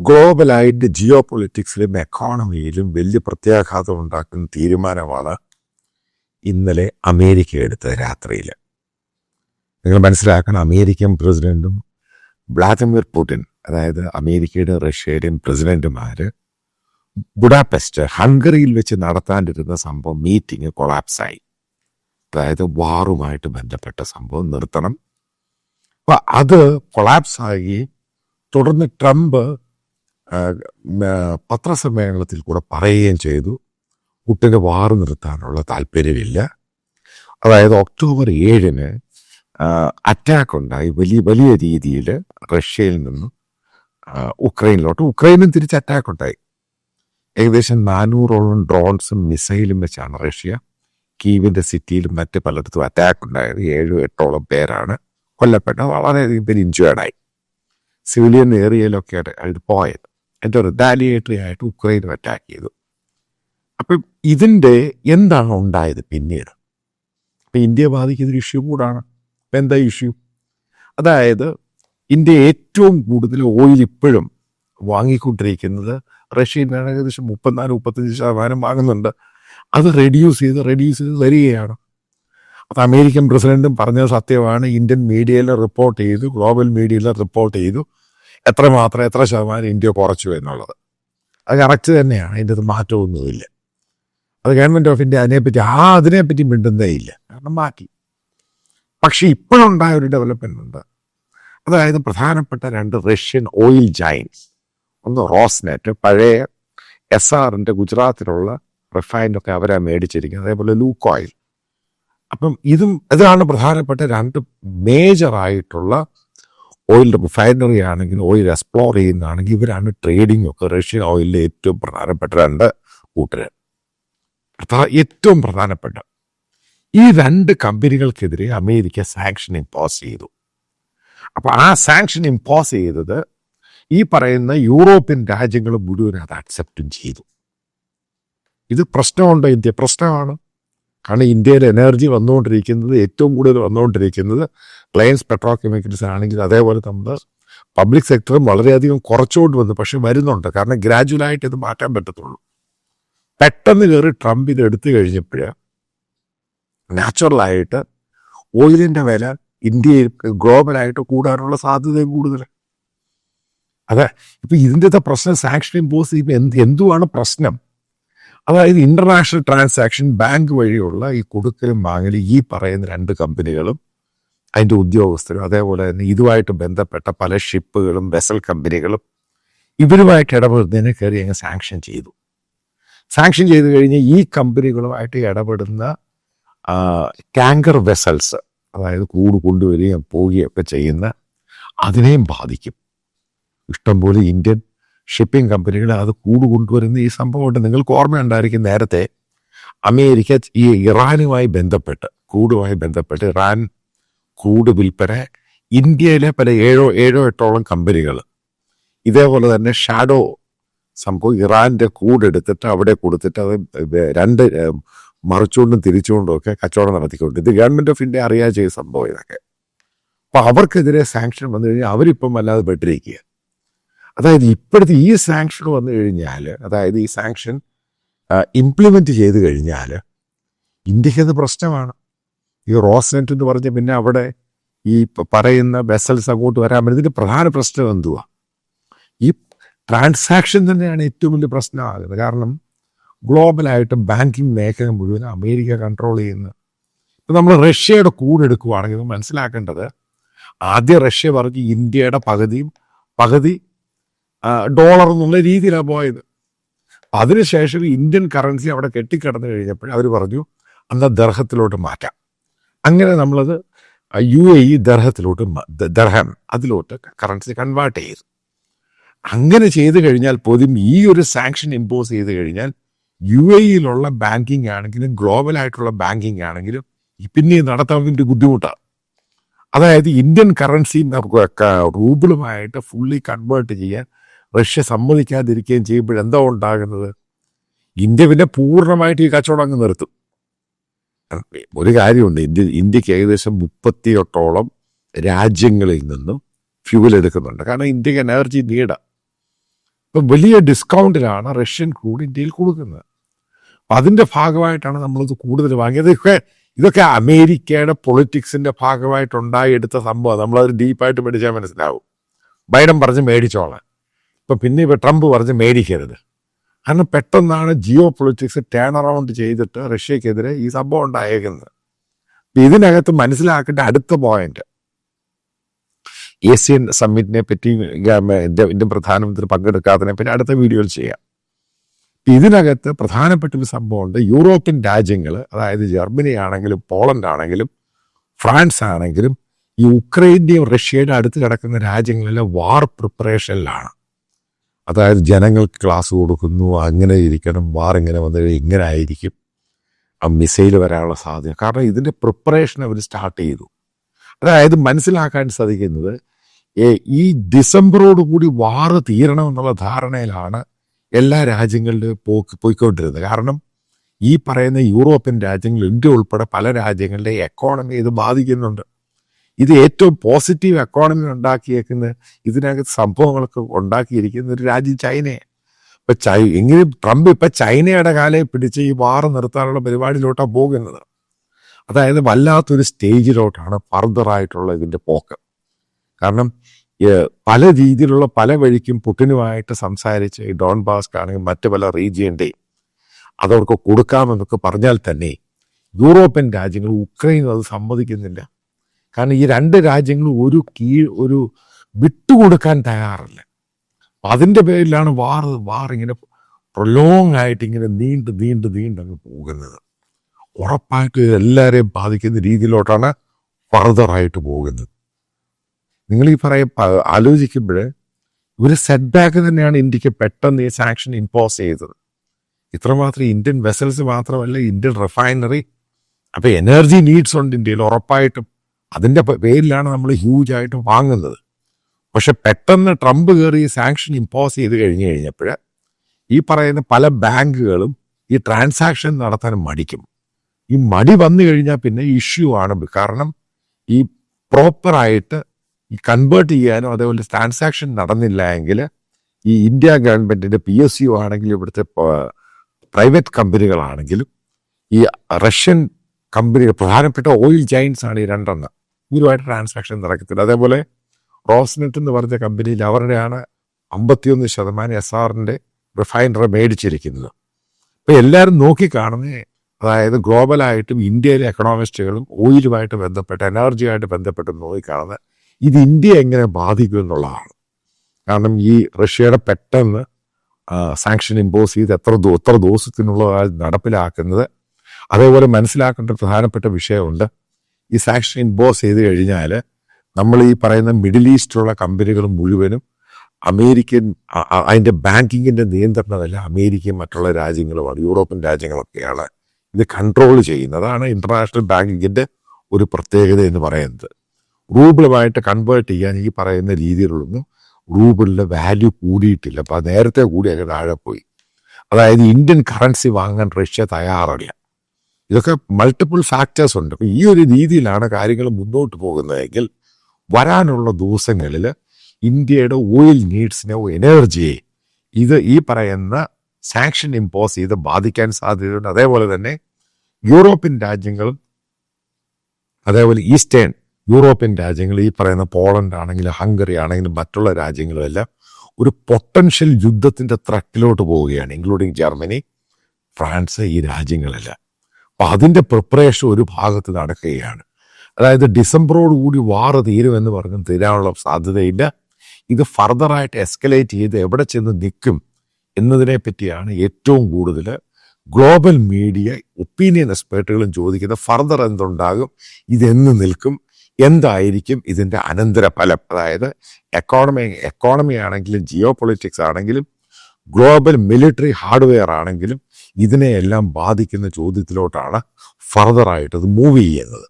ഗ്ലോബലായിട്ട് ജിയോ പൊളിറ്റിക്സിലും എക്കോണമിയിലും വലിയ പ്രത്യാഘാതം ഉണ്ടാക്കുന്ന തീരുമാനമാണ് ഇന്നലെ അമേരിക്ക എടുത്തത് രാത്രിയിൽ നിങ്ങൾ മനസ്സിലാക്കണം അമേരിക്കൻ പ്രസിഡന്റും വ്ളാദിമിർ പുടിൻ അതായത് അമേരിക്കയുടെ റഷ്യയുടെയും പ്രസിഡന്റുമാർ ബുഡാപെസ്റ്റ് ഹംഗറിയിൽ വെച്ച് നടത്താനിരുന്ന സംഭവം മീറ്റിംഗ് കൊളാപ്സായി. അതായത് വാറുമായിട്ട് ബന്ധപ്പെട്ട സംഭവം നിർത്തണം. അപ്പൊ അത് കൊളാപ്സായി. തുടർന്ന് ട്രംപ് പത്രസമ്മേളനത്തിൽ കൂടെ പറയുകയും ചെയ്തു. കുട്ടിനെ വാറ് നിർത്താനുള്ള താല്പര്യമില്ല. അതായത് ഒക്ടോബർ ഏഴിന് അറ്റാക്ക് ഉണ്ടായി. വലിയ വലിയ രീതിയിൽ റഷ്യയിൽ നിന്നും ഉക്രൈനിലോട്ട്. ഉക്രൈനും തിരിച്ച് അറ്റാക്ക് ഉണ്ടായി. ഏകദേശം നാനൂറോളം ഡ്രോൺസും മിസൈലും വെച്ചാണ് റഷ്യ കീവിന്റെ സിറ്റിയിലും മറ്റ് പലയിടത്തും അറ്റാക്ക് ഉണ്ടായത്. ഏഴോ എട്ടോളം പേരാണ് കൊല്ലപ്പെട്ടത്. വളരെയധികം പേര് ഇഞ്ചുവേർഡായി സിവിലിയൻ ഏരിയയിലൊക്കെ അത് പോയത്. എന്റെ റിദാലിയേറ്ററി ആയിട്ട് ഉക്രൈനും അറ്റാക്ക് ചെയ്തു. അപ്പം ഇതിന്റെ എന്താണ് ഉണ്ടായത് പിന്നീട്? അപ്പം ഇന്ത്യയെ ബാധിക്കുന്ന ഒരു ഇഷ്യൂ കൂടാണ്. അപ്പം എന്താ ഇഷ്യൂ അതായത് ഇന്ത്യ ഏറ്റവും കൂടുതൽ ഓയിൽ ഇപ്പോഴും വാങ്ങിക്കൊണ്ടിരിക്കുന്നത് റഷ്യയിൽ നിന്ന് ഏകദേശം മുപ്പത്തിനാല് മുപ്പത്തഞ്ച് ശതമാനം വാങ്ങുന്നുണ്ട്. അത് റെഡ്യൂസ് ചെയ്ത് റെഡ്യൂസ് ചെയ്ത് വരികയാണ്. അത് അമേരിക്കൻ പ്രസിഡന്റും പറഞ്ഞത് സത്യമാണ്. ഇന്ത്യൻ മീഡിയയിൽ റിപ്പോർട്ട് ചെയ്തു ഗ്ലോബൽ മീഡിയയിൽ റിപ്പോർട്ട് ചെയ്തു. എത്രമാത്രം എത്ര ശതമാനം ഇന്ത്യ കുറച്ചു എന്നുള്ളത്. അത് കറക്റ്റ് തന്നെയാണ് അതിന്റെ അത് മാറ്റമൊന്നുമില്ല. അത് ഗവൺമെന്റ് ഓഫ് ഇന്ത്യ അതിനെപ്പറ്റി ആ അതിനെപ്പറ്റി മിണ്ടുന്നേ ഇല്ല കാരണം മാറ്റി. പക്ഷേ ഇപ്പോഴുണ്ടായ ഒരു ഡെവലപ്മെന്റ് ഉണ്ട്. അതായത് പ്രധാനപ്പെട്ട രണ്ട് റഷ്യൻ ഓയിൽ ജൈൻസ് ഒന്ന് റോസ്നെറ്റ് പഴയ എസ് ആറിന്റെ ഗുജറാത്തിലുള്ള റിഫൈൻഡൊക്കെ അവരാ മേടിച്ചിരിക്കുന്നത്. അതേപോലെ ലൂക്ക് ഓയിൽ അപ്പം ഇതും ഇതാണ് പ്രധാനപ്പെട്ട രണ്ട് മേജർ ആയിട്ടുള്ള ഓയിൽ റിഫൈനറി ആണെങ്കിൽ ഓയിൽ എക്സ്പ്ലോർ ചെയ്യുന്നതാണെങ്കിൽ ഇവരാണ് ട്രേഡിംഗ് ഒക്കെ റഷ്യൻ ഓയിലിലെ ഏറ്റവും പ്രധാനപ്പെട്ട രണ്ട് പ്രധാ- ഏറ്റവും പ്രധാനപ്പെട്ട. ഈ രണ്ട് കമ്പനികൾക്കെതിരെ അമേരിക്ക സാങ്ഷൻ ഇമ്പോസ് ചെയ്തു. അപ്പൊ ആ സാങ്ഷൻ ഇമ്പോസ് ചെയ്തത് ഈ പറയുന്ന യൂറോപ്യൻ രാജ്യങ്ങൾ മുഴുവൻ അത് അക്സെപ്റ്റും ചെയ്തു. ഇത് പ്രശ്നമുണ്ടോ ഇന്ത്യ? പ്രശ്നമാണ്. കാരണം ഇന്ത്യയിൽ എനർജി വന്നുകൊണ്ടിരിക്കുന്നത് ഏറ്റവും കൂടുതൽ വന്നുകൊണ്ടിരിക്കുന്നത് പ്ലെയിൻസ് പെട്രോ കെമിക്കൽസ് ആണെങ്കിൽ അതേപോലെ നമ്മൾ പബ്ലിക് സെക്ടറും വളരെയധികം കുറച്ചുകൊണ്ട് വന്നു. പക്ഷെ വരുന്നുണ്ട്. കാരണം ഗ്രാജുവലായിട്ട് ഇത് മാറ്റാൻ പറ്റത്തുള്ളൂ. പെട്ടെന്ന് കയറി ട്രംപ് ഇത് എടുത്തു കഴിഞ്ഞപ്പോൾ നാച്ചുറലായിട്ട് ഓയിലിന്റെ വില ഇന്ത്യയിൽ ഗ്ലോബലായിട്ട് കൂടാനുള്ള സാധ്യതയും കൂടുതൽ അതെ. ഇപ്പം ഇതിന്റെ പ്രശ്നം സാങ്ഷൻ ഇമ്പോസ് ചെയ്യുമ്പോൾ എന്ത് എന്തുവാണ് പ്രശ്നം? അതായത് ഇന്റർനാഷണൽ ട്രാൻസാക്ഷൻ ബാങ്ക് വഴിയുള്ള ഈ കൊടുക്കലും വാങ്ങലും ഈ പറയുന്ന രണ്ട് കമ്പനികളും അതിന്റെ ഉദ്യോഗസ്ഥരും അതേപോലെ തന്നെ ഇതുമായിട്ട് ബന്ധപ്പെട്ട പല ഷിപ്പുകളും വെസൽ കമ്പനികളും ഇവരുമായിട്ട് ഇടപെടുന്നതിന് കയറി അങ്ങ് സാങ്ഷൻ ചെയ്തു. സാങ്ഷൻ ചെയ്ത് കഴിഞ്ഞ് ഈ കമ്പനികളുമായിട്ട് ഇടപെടുന്ന ടാങ്കർ വെസൽസ് അതായത് കൂട് കൊണ്ടുവരികയും പോവുകയും ഒക്കെ ചെയ്യുന്ന അതിനെയും ബാധിക്കും. ഇഷ്ടംപോലെ ഇന്ത്യൻ ഷിപ്പിംഗ് കമ്പനികൾ അത് കൂട് കൊണ്ടുവരുന്ന ഈ സംഭവമുണ്ട്. നിങ്ങൾക്ക് ഓർമ്മയുണ്ടായിരിക്കും നേരത്തെ അമേരിക്ക ഈ ഇറാനുമായി ബന്ധപ്പെട്ട് കൂടുമായി ബന്ധപ്പെട്ട് ഇറാൻ കൂട് വിൽപ്പന ഇന്ത്യയിലെ പല ഏഴോ ഏഴോ എട്ടോളം കമ്പനികൾ ഇതേപോലെ തന്നെ ഷാഡോ സംഭവം ഇറാന്റെ കൂടെടുത്തിട്ട് അവിടെ കൊടുത്തിട്ട് അത് രണ്ട് മറിച്ചുകൊണ്ടും തിരിച്ചുകൊണ്ടും ഒക്കെ കച്ചവടം നടത്തിക്കൊണ്ട് ഇത് ഗവൺമെന്റ് ഓഫ് ഇന്ത്യ അറിയാതെ ചെയ്ത സംഭവം ഇതൊക്കെ. അപ്പോൾ അവർക്കെതിരെ സാങ്ഷൻ വന്നു കഴിഞ്ഞാൽ അവരിപ്പം വല്ലാതെ പെട്ടിരിക്കുക അതായത് ഇപ്പോഴത്തെ ഈ സാങ്ഷൻ വന്നു കഴിഞ്ഞാൽ അതായത് ഈ സാങ്ഷൻ ഇംപ്ലിമെന്റ് ചെയ്ത് കഴിഞ്ഞാൽ ഇന്ത്യക്കത് പ്രശ്നമാണ്. ഈ റോസ്നെറ്റ് എന്ന് പറഞ്ഞ് പിന്നെ അവിടെ ഈ പറയുന്ന വെസൽസ് അങ്ങോട്ട് വരാൻ പറ്റും ഇതിന്റെ പ്രധാന പ്രശ്നം എന്തുവാ? ഈ ട്രാൻസാക്ഷൻ തന്നെയാണ് ഏറ്റവും വലിയ പ്രശ്നമാകുന്നത്. കാരണം ഗ്ലോബലായിട്ട് ബാങ്കിങ് മേഖല മുഴുവൻ അമേരിക്ക കൺട്രോൾ ചെയ്യുന്ന. ഇപ്പം നമ്മൾ റഷ്യയുടെ കൂടെ എടുക്കുവാണെങ്കിൽ മനസ്സിലാക്കേണ്ടത് ആദ്യം റഷ്യ പറഞ്ഞ് ഇന്ത്യയുടെ പകുതിയും പകുതി ഡോളർ എന്നുള്ള രീതിയിലാണ് പോയത്. അതിനുശേഷം ഇന്ത്യൻ കറൻസി അവിടെ കെട്ടിക്കിടന്നു കഴിഞ്ഞപ്പോൾ അവർ പറഞ്ഞു അന്ന് ദർഹത്തിലോട്ട് മാറ്റാം. അങ്ങനെ നമ്മളത് യു എ ഇ ദർഹത്തിലോട്ട് ദർഹം അതിലോട്ട് കറൻസി കൺവേർട്ട് ചെയ്തു. അങ്ങനെ ചെയ്തു കഴിഞ്ഞാൽ പോലും ഈ ഒരു സാങ്ഷൻ ഇമ്പോസ് ചെയ്ത് കഴിഞ്ഞാൽ യു എയിലുള്ള ബാങ്കിങ് ആണെങ്കിലും ഗ്ലോബൽ ആയിട്ടുള്ള ബാങ്കിങ് ആണെങ്കിലും പിന്നെ നടത്താൻ വേണ്ടി ബുദ്ധിമുട്ടാണ്. അതായത് ഇന്ത്യൻ കറൻസി റൂബിളുമായിട്ട് ഫുള്ളി കൺവേർട്ട് ചെയ്യാൻ റഷ്യ സമ്മതിക്കാതിരിക്കുകയും ചെയ്യുമ്പോൾ എന്താ ഉണ്ടാകുന്നത്? ഇന്ത്യ പിന്നെ പൂർണമായിട്ട് ഈ കച്ചവടം അങ്ങ് നിർത്തും. ഒരു കാര്യമുണ്ട്. ഇന്ത്യ ഇന്ത്യയ്ക്ക് ഏകദേശം മുപ്പത്തിയെട്ടോളം രാജ്യങ്ങളിൽ നിന്നും ഫ്യൂവൽ എടുക്കുന്നുണ്ട്. കാരണം ഇന്ത്യയ്ക്ക് എനർജി നീടാം. ഇപ്പം വലിയ ഡിസ്കൗണ്ടിലാണ് റഷ്യൻ ക്രൂഡ് ഇന്ത്യയിൽ കൊടുക്കുന്നത്. അതിന്റെ ഭാഗമായിട്ടാണ് നമ്മളിത് കൂടുതൽ വാങ്ങിയത്. ഇതൊക്കെ ഇതൊക്കെ അമേരിക്കയുടെ പൊളിറ്റിക്സിന്റെ ഭാഗമായിട്ടുണ്ടായി എടുത്ത സംഭവം. നമ്മളത് ഡീപ്പായിട്ട് പഠിച്ചാൽ മനസ്സിലാവും. ബൈഡൻ പറഞ്ഞ് മേടിച്ചോളാം ഇപ്പം പിന്നെ ഇപ്പം ട്രംപ് പറഞ്ഞ് മേടിക്കരുത്. കാരണം പെട്ടെന്നാണ് ജിയോ പൊളിറ്റിക്സ് ടേൺ അറൗണ്ട് ചെയ്തിട്ട് റഷ്യക്കെതിരെ ഈ സംഭവം ഉണ്ടായേക്കുന്നത്. ഇതിനകത്ത് മനസ്സിലാക്കേണ്ട അടുത്ത പോയിന്റ് ഏഷ്യൻ സമ്മിറ്റിനെ പറ്റി ഇന്ത്യ ഇന്ത്യൻ പ്രധാനമന്ത്രി പങ്കെടുക്കാത്തതിനെ പറ്റി അടുത്ത വീഡിയോയിൽ ചെയ്യാം. ഇതിനകത്ത് പ്രധാനപ്പെട്ട ഒരു സംഭവമുണ്ട്. യൂറോപ്യൻ രാജ്യങ്ങൾ അതായത് ജർമ്മനി ആണെങ്കിലും പോളണ്ട് ആണെങ്കിലും ഫ്രാൻസ് ആണെങ്കിലും ഈ ഉക്രൈന്റെയും റഷ്യയുടെ അടുത്ത് കിടക്കുന്ന രാജ്യങ്ങളിലെ വാർ പ്രിപ്പറേഷനിലാണ് അതായത് ജനങ്ങൾക്ക് ക്ലാസ് കൊടുക്കുന്നു അങ്ങനെ ഇരിക്കണം വാർ ഇങ്ങനെ വന്നു ഇങ്ങനെ ആയിരിക്കും. ആ മിസൈൽ വരാനുള്ള സാധ്യത. കാരണം ഇതിന്റെ പ്രിപ്പറേഷൻ അവർ സ്റ്റാർട്ട് ചെയ്തു. അതായത് മനസ്സിലാക്കാൻ സാധിക്കുന്നത് ഈ ഡിസംബറോട് കൂടി വാർ തീരണം എന്നുള്ള ധാരണയിലാണ് എല്ലാ രാജ്യങ്ങളിലും പോക്ക് പോയിക്കൊണ്ടിരുന്നത്. കാരണം ഈ പറയുന്ന യൂറോപ്യൻ രാജ്യങ്ങൾ ഇന്ത്യ ഉൾപ്പെടെ പല രാജ്യങ്ങളുടെ എക്കോണമി ഇത് ബാധിക്കുന്നുണ്ട്. ഇത് ഏറ്റവും പോസിറ്റീവ് എക്കോണമി ഉണ്ടാക്കിയേക്കുന്ന ഇതിനകത്ത് സംഭവങ്ങളൊക്കെ ഉണ്ടാക്കിയിരിക്കുന്ന ഒരു രാജ്യം ചൈനയെ ഇപ്പൊ ചൈ എങ്കിലും ട്രംപ് ഇപ്പൊ ചൈനയുടെ കാലെ പിടിച്ച് ഈ വാറ് നിർത്താനുള്ള പരിപാടിയിലോട്ടാണ് പോകുന്നത്. അതായത് വല്ലാത്തൊരു സ്റ്റേജിലോട്ടാണ് ഫർദറായിട്ടുള്ള ഇതിന്റെ പോക്ക്. കാരണം പല രീതിയിലുള്ള പല വഴിക്കും പുട്ടിനുമായിട്ട് സംസാരിച്ച് ഈ ഡോൺ ബാസ്ക് ആണെങ്കിൽ മറ്റു പല റീജിയന്റെയും അതവർക്ക് കൊടുക്കാമെന്നൊക്കെ പറഞ്ഞാൽ തന്നെ യൂറോപ്യൻ രാജ്യങ്ങൾ ഉക്രൈൻ അത് സമ്മതിക്കുന്നില്ല. കാരണം ഈ രണ്ട് രാജ്യങ്ങളും ഒരു കീ ഒരു വിട്ടുകൊടുക്കാൻ തയ്യാറല്ല. അതിന്റെ പേരിലാണ് വാർ വാർ ഇങ്ങനെ പ്രൊലോങ് ആയിട്ട് ഇങ്ങനെ നീണ്ട് നീണ്ട് നീണ്ട് അങ്ങ് പോകുന്നത്. ഉറപ്പായിട്ടും ഇതെല്ലാവരെയും ബാധിക്കുന്ന രീതിയിലോട്ടാണ് ഫർദറായിട്ട് പോകുന്നത്. നിങ്ങൾ ഈ പറയ ആലോചിക്കുമ്പോൾ ഒരു സെറ്റ് ബാക്ക് തന്നെയാണ് ഇന്ത്യയ്ക്ക് പെട്ടെന്ന് ഈ സാങ്ഷൻ ഇമ്പോസ് ചെയ്തത്. ഇത്രമാത്രം ഇന്ത്യൻ വെസൽസ് മാത്രമല്ല ഇന്ത്യൻ റിഫൈനറി അപ്പം എനർജി നീഡ്സ് ഉണ്ട് ഇന്ത്യയിൽ ഉറപ്പായിട്ടും. അതിന്റെ പ- പേരിലാണ് നമ്മൾ ഹ്യൂജ് ആയിട്ട് വാങ്ങുന്നത്. പക്ഷെ പെട്ടെന്ന് ട്രംപ് കയറി സാങ്ഷൻ ഇമ്പോസ് ചെയ്ത് കഴിഞ്ഞു കഴിഞ്ഞപ്പോൾ ഈ പറയുന്ന പല ബാങ്കുകളും ഈ ട്രാൻസാക്ഷൻ നടത്താൻ മടിക്കും. ഈ മടി വന്നു കഴിഞ്ഞാൽ പിന്നെ ഇഷ്യൂ ആണ്. കാരണം ഈ പ്രോപ്പറായിട്ട് ഈ കൺവേർട്ട് ചെയ്യാനോ അതേപോലെ ട്രാൻസാക്ഷൻ നടന്നില്ല എങ്കിൽ ഈ ഇന്ത്യ ഗവൺമെന്റിന്റെ പി എസ് യു ആണെങ്കിലും ഇവിടുത്തെ പ്രൈവറ്റ് കമ്പനികളാണെങ്കിലും ഈ റഷ്യൻ കമ്പനികൾ പ്രധാനപ്പെട്ട ഓയിൽ ജൈൻസ് ആണ് ഈ രണ്ടെണ്ണം. ഇവരുമായിട്ട് ട്രാൻസാക്ഷൻ നടക്കത്തില്ല. അതേപോലെ റോസ്നെറ്റ് എന്ന് പറഞ്ഞ കമ്പനിയിൽ അവരുടെയാണ് അമ്പത്തിയൊന്ന് ശതമാനം എസ് ആറിന്റെ റിഫൈനറി മേടിച്ചിരിക്കുന്നത്. അപ്പോൾ എല്ലാവരും നോക്കിക്കാണുന്ന അതായത് ഗ്ലോബലായിട്ടും ഇന്ത്യയിലെ എക്കണോമിസ്റ്റുകളും ഓയിലുമായിട്ട് ബന്ധപ്പെട്ട് എനർജിയുമായിട്ട് ബന്ധപ്പെട്ട് നോക്കിക്കാണുന്നത് ഇത് ഇന്ത്യ എങ്ങനെ ബാധിക്കും എന്നുള്ളതാണ്. കാരണം ഈ റഷ്യയുടെ പെട്ടെന്ന് സാങ്ഷൻ ഇമ്പോസ് ചെയ്ത് എത്ര എത്ര ദിവസത്തിനുള്ള നടപ്പിലാക്കുന്നത്. അതേപോലെ മനസ്സിലാക്കേണ്ട പ്രധാനപ്പെട്ട വിഷയമുണ്ട്. ഈ സാക്ഷൻ ഇൻബോസ് ചെയ്ത് കഴിഞ്ഞാൽ നമ്മൾ ഈ പറയുന്ന മിഡിൽ ഈസ്റ്റിലുള്ള കമ്പനികൾ മുഴുവനും അമേരിക്കൻ അതിന്റെ ബാങ്കിങ്ങിന്റെ നിയന്ത്രണമല്ല അമേരിക്കയും മറ്റുള്ള രാജ്യങ്ങളുമാണ് യൂറോപ്യൻ രാജ്യങ്ങളൊക്കെയാണ് ഇത് കൺട്രോൾ ചെയ്യുന്നത് അതാണ് ഇന്റർനാഷണൽ ബാങ്കിങ്ങിന്റെ ഒരു പ്രത്യേകത എന്ന് പറയുന്നത്. റൂബിളുമായിട്ട് കൺവേർട്ട് ചെയ്യാൻ ഈ പറയുന്ന രീതിയിലൊന്നും റൂബിളിന്റെ വാല്യൂ കൂടിയിട്ടില്ല. അപ്പം നേരത്തെ കൂടി അതിന് താഴെ പോയി. അതായത് ഇന്ത്യൻ കറൻസി വാങ്ങാൻ റഷ്യ തയ്യാറല്ല. ഇതൊക്കെ മൾട്ടിപ്പിൾ ഫാക്ടേഴ്സ് ഉണ്ട്. ഈ ഒരു രീതിയിലാണ് കാര്യങ്ങൾ മുന്നോട്ട് പോകുന്നതെങ്കിൽ വരാനുള്ള ദിവസങ്ങളിൽ ഇന്ത്യയുടെ ഓയിൽ നീഡ്സിനെ എനർജിയെ ഇത് ഈ പറയുന്ന സാങ്ഷൻ ഇമ്പോസ് ചെയ്ത് ബാധിക്കാൻ സാധ്യതയുണ്ട്. അതേപോലെ തന്നെ യൂറോപ്യൻ രാജ്യങ്ങളും അതേപോലെ ഈസ്റ്റേൺ യൂറോപ്യൻ രാജ്യങ്ങൾ ഈ പറയുന്ന പോളണ്ട് ആണെങ്കിലും ഹംഗറി ആണെങ്കിലും മറ്റുള്ള രാജ്യങ്ങളും എല്ലാം ഒരു പൊട്ടൻഷ്യൽ യുദ്ധത്തിന്റെ ത്രട്ടിലോട്ട് പോവുകയാണ് ഇൻക്ലൂഡിങ് ജർമ്മനി ഫ്രാൻസ് ഈ രാജ്യങ്ങളെല്ലാം. അപ്പൊ അതിന്റെ പ്രിപ്പറേഷൻ ഒരു ഭാഗത്ത് നടക്കുകയാണ്. അതായത് ഡിസംബറോട് കൂടി വാറ് തീരുമെന്ന് പറഞ്ഞ് തീരാനുള്ള സാധ്യതയില്ല. ഇത് ഫർദറായിട്ട് എസ്കലേറ്റ് ചെയ്ത് എവിടെ ചെന്ന് നിൽക്കും എന്നതിനെ പറ്റിയാണ് ഏറ്റവും കൂടുതൽ ഗ്ലോബൽ മീഡിയ ഒപ്പീനിയൻ എക്സ്പേർട്ടുകളും ചോദിക്കുന്നത്. ഫർദർ എന്തുണ്ടാകും ഇതെന്ന് നിൽക്കും എന്തായിരിക്കും ഇതിന്റെ അനന്തരഫലം? അതായത് എക്കോണമി എക്കോണമി ആണെങ്കിലും ജിയോ പൊളിറ്റിക്സ് ആണെങ്കിലും ഗ്ലോബൽ മിലിറ്ററി ഹാർഡ്വെയർ ആണെങ്കിലും ഇതിനെയെല്ലാം ബാധിക്കുന്ന ചോദ്യത്തിലോട്ടാണ് ഫർദറായിട്ട് അത് മൂവ് ചെയ്യുന്നത്.